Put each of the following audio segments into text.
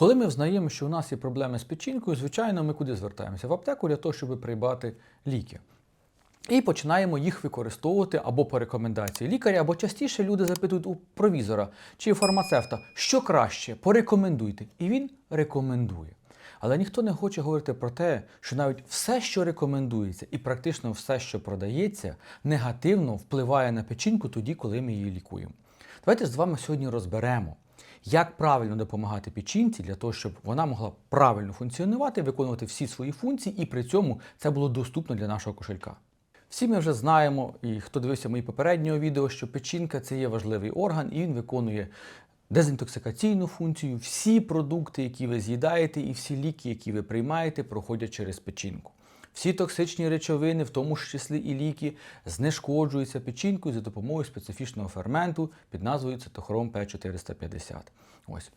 Коли ми взнаємо, що у нас є проблеми з печінкою, звичайно, ми куди звертаємося? В аптеку для того, щоб придбати ліки. І починаємо їх використовувати або по рекомендації лікаря, або частіше люди запитують у провізора чи фармацевта, що краще, порекомендуйте. І він рекомендує. Але ніхто не хоче говорити про те, що навіть все, що рекомендується, і практично все, що продається, негативно впливає на печінку тоді, коли ми її лікуємо. Давайте з вами сьогодні розберемо, як правильно допомагати печінці для того, щоб вона могла правильно функціонувати, виконувати всі свої функції, і при цьому це було доступно для нашого кошелька. Всі ми вже знаємо, і хто дивився мої попереднього відео, що печінка це є важливий орган, і він виконує дезінтоксикаційну функцію. Всі продукти, які ви з'їдаєте, і всі ліки, які ви приймаєте, проходять через печінку. Всі токсичні речовини, в тому ж числі і ліки, знешкоджуються печінкою за допомогою специфічного ферменту під назвою цитохром П450. Ось.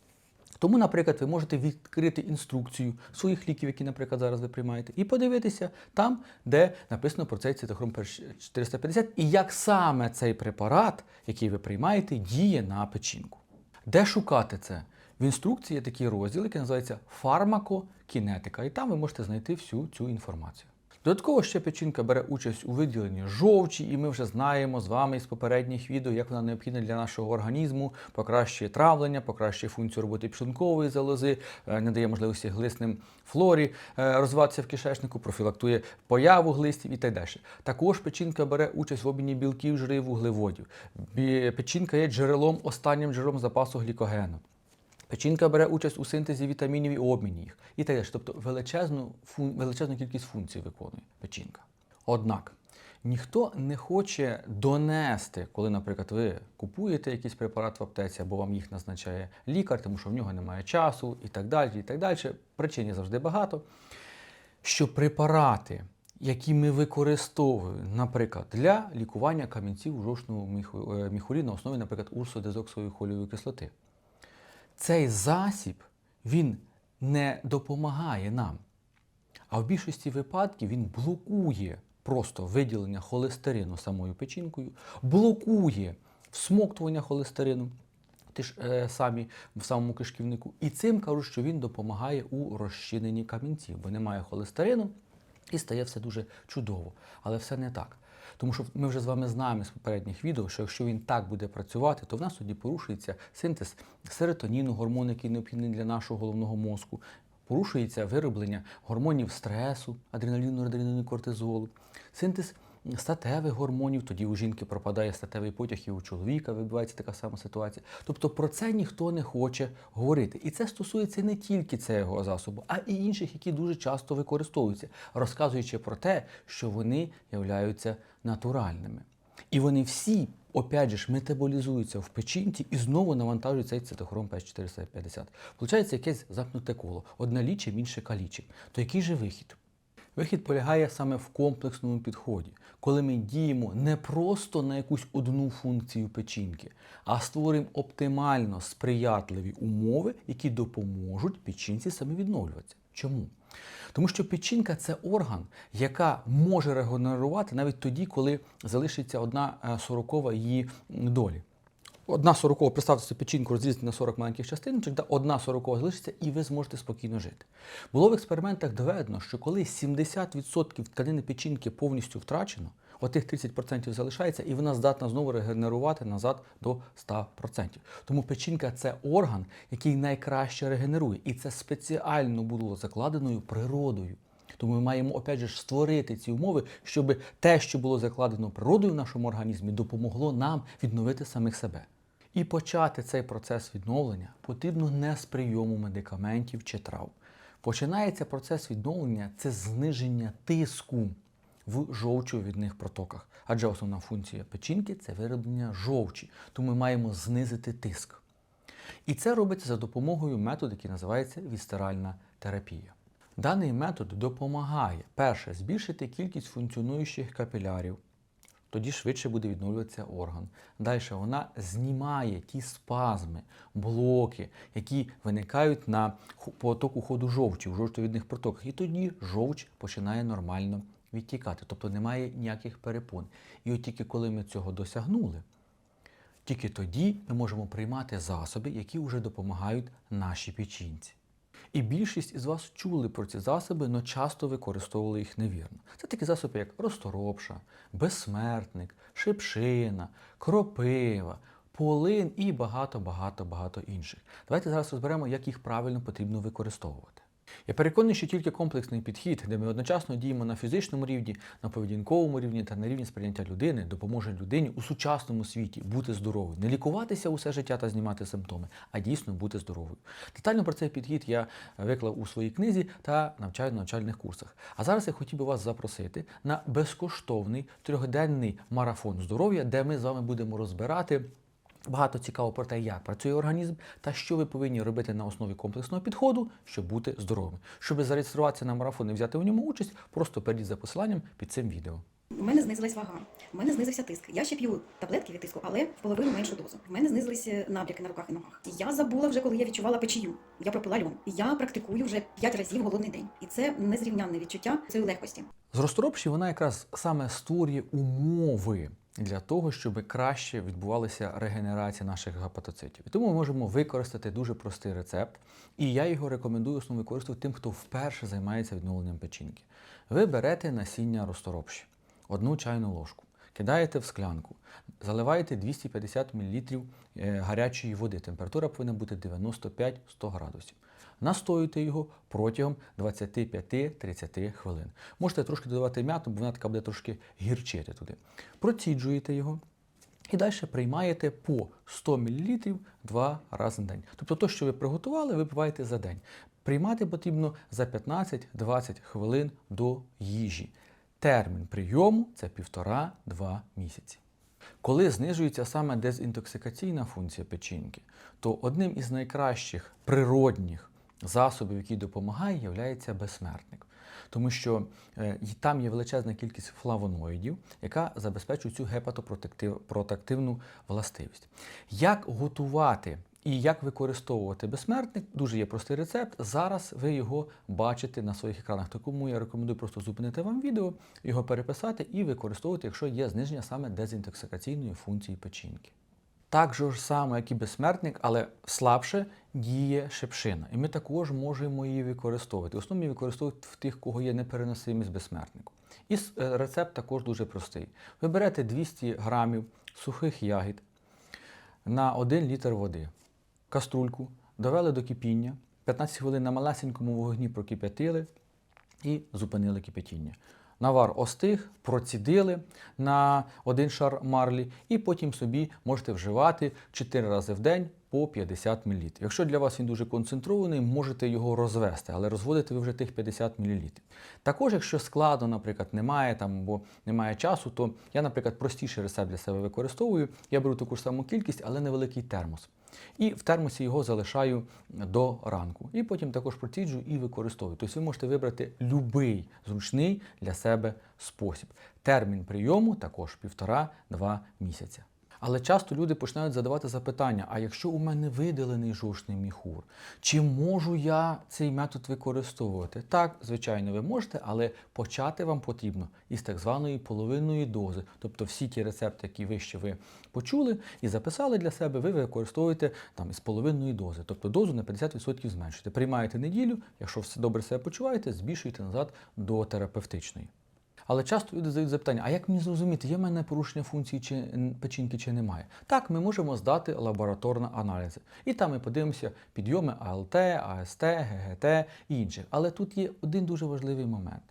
Тому, наприклад, ви можете відкрити інструкцію своїх ліків, які, наприклад, зараз ви приймаєте, і подивитися там, де написано про цей цитохром 450 і як саме цей препарат, який ви приймаєте, діє на печінку. Де шукати це? В інструкції є такий розділ, який називається фармакокінетика, і там ви можете знайти всю цю інформацію. Додатково ще печінка бере участь у виділенні жовчі, і ми вже знаємо з вами із попередніх відео, як вона необхідна для нашого організму, покращує травлення, покращує функцію роботи пшенкової залози, е, не дає можливості глисним флорі е, розвиватися в кишечнику, профілактує появу глистів і так далі. Також печінка бере участь в обміні білків, жирів, вуглеводів. Печінка є джерелом, останнім джерелом запасу глікогену. Печінка бере участь у синтезі вітамінів і обміні їх. І так далі. Тобто величезну, фун- величезну кількість функцій виконує печінка. Однак ніхто не хоче донести, коли, наприклад, ви купуєте якийсь препарат в аптеці, або вам їх назначає лікар, тому що в нього немає часу і так далі. і так далі. Причин завжди багато. Що препарати, які ми використовуємо, наприклад, для лікування камінців жовчного міху- е, міхурі на основі, наприклад, урсодезоксової холіової кислоти цей засіб він не допомагає нам. А в більшості випадків він блокує просто виділення холестерину самою печінкою, блокує всмоктування холестерину. Ті ж е, самі в самому кишківнику. І цим кажуть, що він допомагає у розчиненні камінців, бо немає холестерину і стає все дуже чудово. Але все не так. Тому що ми вже з вами знаємо з попередніх відео, що якщо він так буде працювати, то в нас тоді порушується синтез серотоніну, гормон, який необхідний для нашого головного мозку. Порушується вироблення гормонів стресу, адреналіну, адреналіну, кортизолу, синтез статевих гормонів, тоді у жінки пропадає статевий потяг, і у чоловіка відбувається така сама ситуація. Тобто про це ніхто не хоче говорити. І це стосується не тільки цього засобу, а і інших, які дуже часто використовуються, розказуючи про те, що вони являються натуральними. І вони всі, опять же, ж, метаболізуються в печінці і знову навантажують цей цитохром П450. Получається якесь замкнуте коло. Одне лічим, інше калічим. То який же вихід? Вихід полягає саме в комплексному підході, коли ми діємо не просто на якусь одну функцію печінки, а створюємо оптимально сприятливі умови, які допоможуть печінці самовідновлюватися. Чому? Тому що печінка це орган, яка може регенерувати навіть тоді, коли залишиться одна е, сорокова її долі. Одна сорокова, представте собі печінку розділити на 40 маленьких частиночок, да, одна сорокова залишиться, і ви зможете спокійно жити. Було в експериментах доведено, що коли 70% тканини печінки повністю втрачено, отих 30% залишається, і вона здатна знову регенерувати назад до 100%. Тому печінка це орган, який найкраще регенерує. І це спеціально було закладеною природою. Тому ми маємо опять же створити ці умови, щоб те, що було закладено природою в нашому організмі, допомогло нам відновити самих себе. І почати цей процес відновлення потрібно не з прийому медикаментів чи трав. Починається процес відновлення це зниження тиску в жовчовідних протоках. Адже основна функція печінки це вироблення жовчі, тому ми маємо знизити тиск. І це робиться за допомогою методу, який називається вісцеральна терапія. Даний метод допомагає перше збільшити кількість функціонуючих капілярів, тоді швидше буде відновлюватися орган. Далі вона знімає ті спазми, блоки, які виникають на потоку ходу жовчі в жовчовідних протоках. І тоді жовч починає нормально відтікати, тобто немає ніяких перепон. І от тільки коли ми цього досягнули, тільки тоді ми можемо приймати засоби, які вже допомагають нашій печінці. І більшість із вас чули про ці засоби, але часто використовували їх невірно. Це такі засоби, як розторопша, безсмертник, шипшина, кропива, полин і багато-багато багато інших. Давайте зараз розберемо, як їх правильно потрібно використовувати. Я переконаний, що тільки комплексний підхід, де ми одночасно діємо на фізичному рівні, на поведінковому рівні та на рівні сприйняття людини, допоможе людині у сучасному світі бути здоровою, не лікуватися усе життя та знімати симптоми, а дійсно бути здоровою. Детально про цей підхід я виклав у своїй книзі та навчаю на навчальних курсах. А зараз я хотів би вас запросити на безкоштовний трьохденний марафон здоров'я, де ми з вами будемо розбирати. Багато цікаво про те, як працює організм та що ви повинні робити на основі комплексного підходу, щоб бути здоровими. Щоб зареєструватися на марафон і взяти у ньому участь, просто перейдіть за посиланням під цим відео. У мене знизилась вага, у мене знизився тиск. Я ще п'ю таблетки від тиску, але в половину меншу дозу. В мене знизилися набряки на руках і ногах. Я забула вже, коли я відчувала печію. Я пропила льон. Я практикую вже 5 разів голодний день, і це незрівнянне відчуття цієї легкості. З розторопші вона якраз саме створює умови для того, щоб краще відбувалася регенерація наших гепатоцитів. І тому ми можемо використати дуже простий рецепт, і я його рекомендую основно використовувати тим, хто вперше займається відновленням печінки. Ви берете насіння розторопші, одну чайну ложку, кидаєте в склянку, заливаєте 250 мл гарячої води. Температура повинна бути 95-100 градусів. Настоюйте його протягом 25-30 хвилин. Можете трошки додавати м'яту, бо вона така буде трошки гірчити туди. Проціджуєте його і далі приймаєте по 100 мл два рази на день. Тобто, те, що ви приготували, ви випиваєте за день. Приймати потрібно за 15-20 хвилин до їжі. Термін прийому це 1,5-2 місяці. Коли знижується саме дезінтоксикаційна функція печінки, то одним із найкращих природних засобів, який допомагає, є безсмертник. Тому що е, там є величезна кількість флавоноїдів, яка забезпечує цю гепатопротективну властивість. Як готувати і як використовувати безсмертник, дуже є простий рецепт. Зараз ви його бачите на своїх екранах. Тому я рекомендую просто зупинити вам відео, його переписати і використовувати, якщо є зниження саме дезінтоксикаційної функції печінки. Так же ж само, як і безсмертник, але слабше діє шепшина. І ми також можемо її використовувати. В основному використовують в тих, кого є непереносимість безсмертнику. І е, рецепт також дуже простий. Ви берете 200 грамів сухих ягід на 1 літр води, каструльку, довели до кипіння, 15 хвилин на малесенькому вогні прокип'ятили і зупинили кипятіння. Навар остиг, процідили на один шар марлі, і потім собі можете вживати 4 рази в день по 50 мл. Якщо для вас він дуже концентрований, можете його розвести, але розводите ви вже тих 50 мл. Також, якщо складу, наприклад, немає там або немає часу, то я, наприклад, простіший рецепт для себе використовую. Я беру таку ж саму кількість, але невеликий термос. І в термосі його залишаю до ранку. І потім також проціджую і використовую. Тобто ви можете вибрати будь-який зручний для себе спосіб. Термін прийому також 1,5-2 місяця. Але часто люди починають задавати запитання: а якщо у мене видалений жовчний міхур, чи можу я цей метод використовувати? Так, звичайно, ви можете, але почати вам потрібно із так званої половинної дози. Тобто всі ті рецепти, які вище ви почули і записали для себе, ви використовуєте там із половинної дози. Тобто дозу на 50% зменшуєте. Приймаєте неділю, якщо все добре себе почуваєте, збільшуєте назад до терапевтичної. Але часто люди задають запитання, а як мені зрозуміти, є в мене порушення функції чи печінки чи немає? Так, ми можемо здати лабораторні аналізи. І там ми подивимося підйоми АЛТ, АСТ, ГГТ і інших. Але тут є один дуже важливий момент.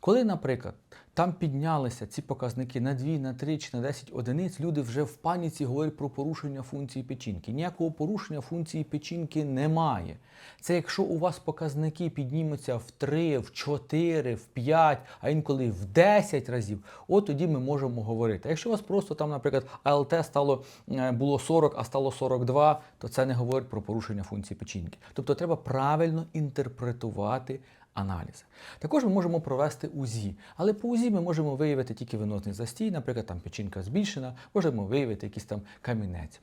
Коли, наприклад, там піднялися ці показники на 2, на 3 чи на 10 одиниць, люди вже в паніці говорять про порушення функції печінки. Ніякого порушення функції печінки немає. Це якщо у вас показники піднімуться в 3, в 4, в 5, а інколи в 10 разів, от тоді ми можемо говорити. А якщо у вас просто там, наприклад, АЛТ стало е, було 40, а стало 42, то це не говорить про порушення функції печінки. Тобто треба правильно інтерпретувати аналізи. Також ми можемо провести УЗІ, але по УЗІ ми можемо виявити тільки венозний застій, наприклад, там печінка збільшена, можемо виявити якийсь там камінець.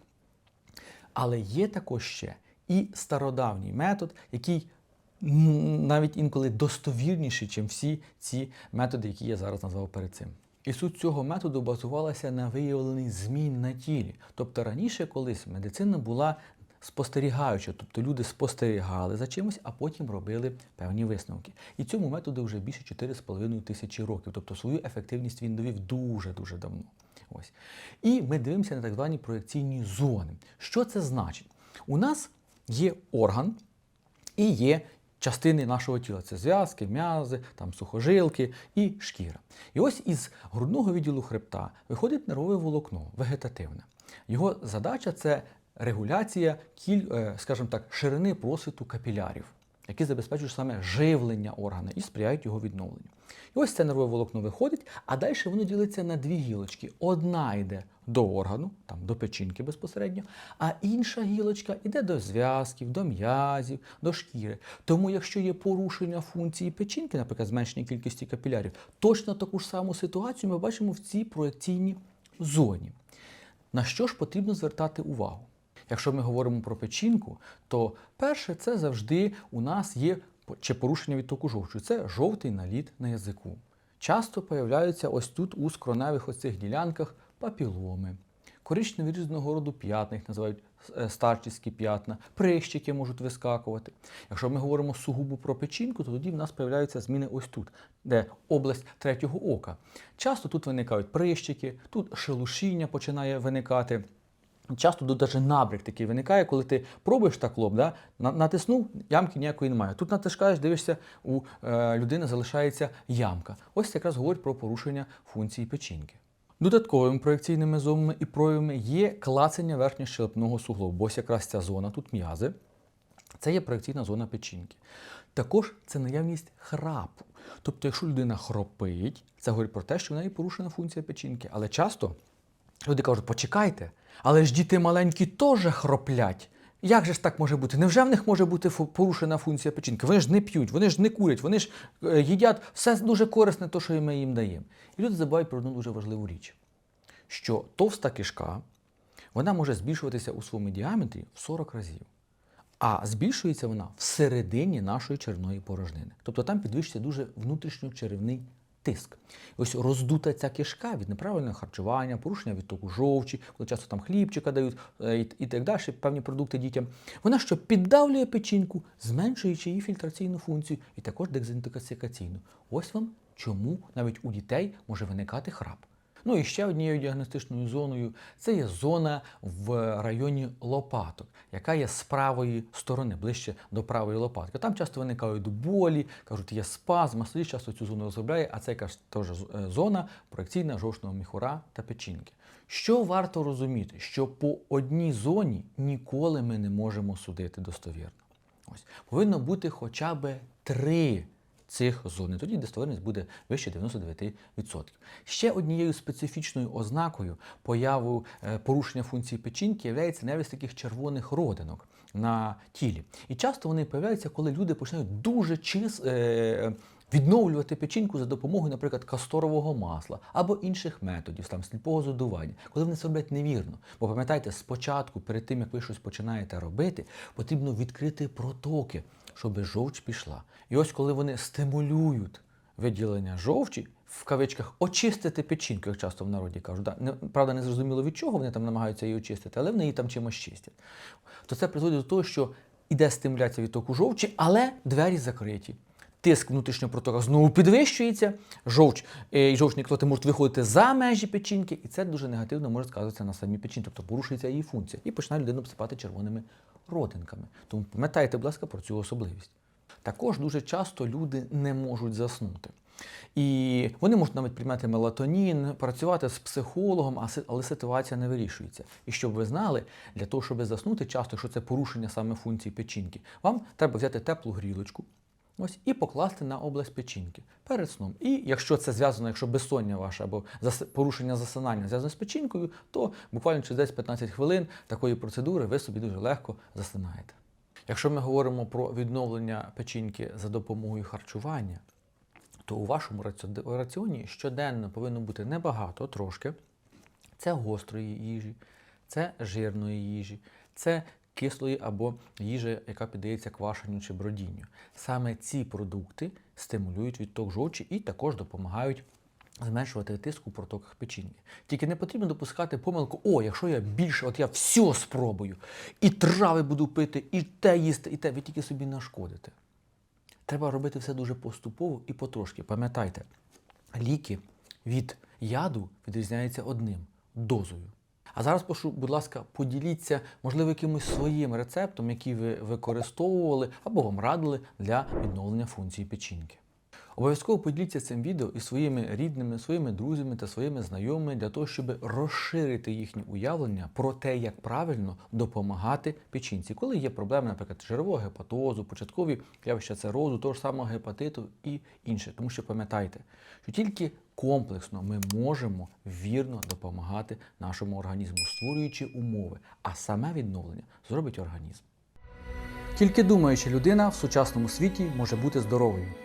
Але є також ще і стародавній метод, який навіть інколи достовірніший, ніж всі ці методи, які я зараз назвав перед цим. І суть цього методу базувалася на виявленні змін на тілі. Тобто раніше колись медицина була спостерігаючи, тобто люди спостерігали за чимось, а потім робили певні висновки. І цьому методу вже більше 4,5 тисячі років, тобто свою ефективність він довів дуже-дуже давно. Ось. І ми дивимося на так звані проекційні зони. Що це значить? У нас є орган і є частини нашого тіла. Це зв'язки, м'язи, там сухожилки і шкіра. І ось із грудного відділу хребта виходить нервове волокно, вегетативне. Його задача це регуляція кіль, е, скажімо так, ширини просвіту капілярів, які забезпечують саме живлення органа і сприяють його відновленню. І ось це нервове волокно виходить, а далі воно ділиться на дві гілочки. Одна йде до органу, там до печінки безпосередньо, а інша гілочка йде до зв'язків, до м'язів, до шкіри. Тому, якщо є порушення функції печінки, наприклад, зменшення кількості капілярів, точно таку ж саму ситуацію ми бачимо в цій проекційній зоні. На що ж потрібно звертати увагу? Якщо ми говоримо про печінку, то перше це завжди у нас є чи порушення відтоку жовчу. Це жовтий наліт на язику. Часто появляються ось тут у скроневих оцих ділянках папіломи. Коричневі різного роду п'ятна, їх називають е, старчівські п'ятна, прищики можуть вискакувати. Якщо ми говоримо сугубо про печінку, то тоді в нас появляються зміни ось тут, де область третього ока. Часто тут виникають прищики, тут шелушіння починає виникати. Часто тут навіть набряк такий виникає, коли ти пробуєш так лоб, да? натиснув, ямки ніякої немає. Тут натискаєш, дивишся, у е, людини залишається ямка. Ось якраз говорить про порушення функції печінки. Додатковими проекційними зонами і проявами є клацання верхньощелепного суглобу. Ось якраз ця зона, тут м'язи, це є проекційна зона печінки. Також це наявність храпу. Тобто, якщо людина хропить, це говорить про те, що в неї порушена функція печінки. Але часто люди кажуть, почекайте, але ж діти маленькі теж хроплять. Як же ж так може бути? Невже в них може бути порушена функція печінки? Вони ж не п'ють, вони ж не курять, вони ж е, їдять все дуже корисне, те, що ми їм даємо. І люди забувають про одну дуже важливу річ, що товста кишка вона може збільшуватися у своєму діаметрі в 40 разів. А збільшується вона всередині нашої червної порожнини. Тобто там підвищується дуже внутрішньочеревний тиск. Ось роздута ця кишка від неправильного харчування, порушення відтоку жовчі, коли часто там хлібчика дають е, і, і так далі, певні продукти дітям. Вона що піддавлює печінку, зменшуючи її фільтраційну функцію і також дезінтоксикаційну. Ось вам чому навіть у дітей може виникати храп. Ну і ще однією діагностичною зоною це є зона в районі лопаток, яка є з правої сторони, ближче до правої лопатки. Там часто виникають болі, кажуть, є спазм, маслі часто цю зону розробляє, а це якраз теж е, зона проекційна жовчного міхура та печінки. Що варто розуміти, що по одній зоні ніколи ми не можемо судити достовірно. Ось повинно бути хоча б три цих зон. І Тоді достовірність буде вище 99%. Ще однією специфічною ознакою появу е, порушення функції печінки є наявність таких червоних родинок на тілі. І часто вони появляються, коли люди починають дуже чис, е, відновлювати печінку за допомогою, наприклад, касторового масла або інших методів, там сліпого задування, коли вони це роблять невірно. Бо пам'ятайте, спочатку, перед тим як ви щось починаєте робити, потрібно відкрити протоки, щоб жовч пішла. І ось коли вони стимулюють виділення жовчі. В кавичках очистити печінку, як часто в народі кажуть. Правда, не зрозуміло від чого вони там намагаються її очистити, але вони її там чимось чистять. То це призводить до того, що іде стимуляція відтоку жовчі, але двері закриті. Тиск внутрішнього протока знову підвищується, жовч е, і жовчні кислоти можуть виходити за межі печінки, і це дуже негативно може сказуватися на самій печінці, тобто порушується її функція, і починає людину обсипати червоними родинками. Тому пам'ятайте, будь ласка, про цю особливість. Також дуже часто люди не можуть заснути. І вони можуть навіть приймати мелатонін, працювати з психологом, але ситуація не вирішується. І щоб ви знали, для того, щоб заснути, часто, якщо це порушення саме функції печінки, вам треба взяти теплу грілочку. Ось і покласти на область печінки перед сном. І якщо це зв'язано, якщо безсоння ваше або порушення засинання зв'язане з печінкою, то буквально через 10-15 хвилин такої процедури ви собі дуже легко засинаєте. Якщо ми говоримо про відновлення печінки за допомогою харчування, то у вашому раціоні щоденно повинно бути небагато, трошки. Це гострої їжі, це жирної їжі, це кислої або їжі, яка піддається квашенню чи бродінню. Саме ці продукти стимулюють відток жовчі і також допомагають зменшувати тиск у протоках печінки. Тільки не потрібно допускати помилку, о, якщо я більше, от я все спробую, і трави буду пити, і те їсти, і те, ви тільки собі нашкодите. Треба робити все дуже поступово і потрошки. Пам'ятайте, ліки від яду відрізняються одним дозою. А зараз прошу, будь ласка, поділіться, можливо, якимось своїм рецептом, який ви використовували або вам радили для відновлення функції печінки. Обов'язково поділіться цим відео із своїми рідними, своїми друзями та своїми знайомими для того, щоб розширити їхнє уявлення про те, як правильно допомагати печінці, коли є проблеми, наприклад, жирового гепатозу, початкові явища цирозу, того ж самого гепатиту і інше. Тому що пам'ятайте, що тільки комплексно ми можемо вірно допомагати нашому організму, створюючи умови, а саме відновлення зробить організм. Тільки думаюча людина в сучасному світі може бути здоровою.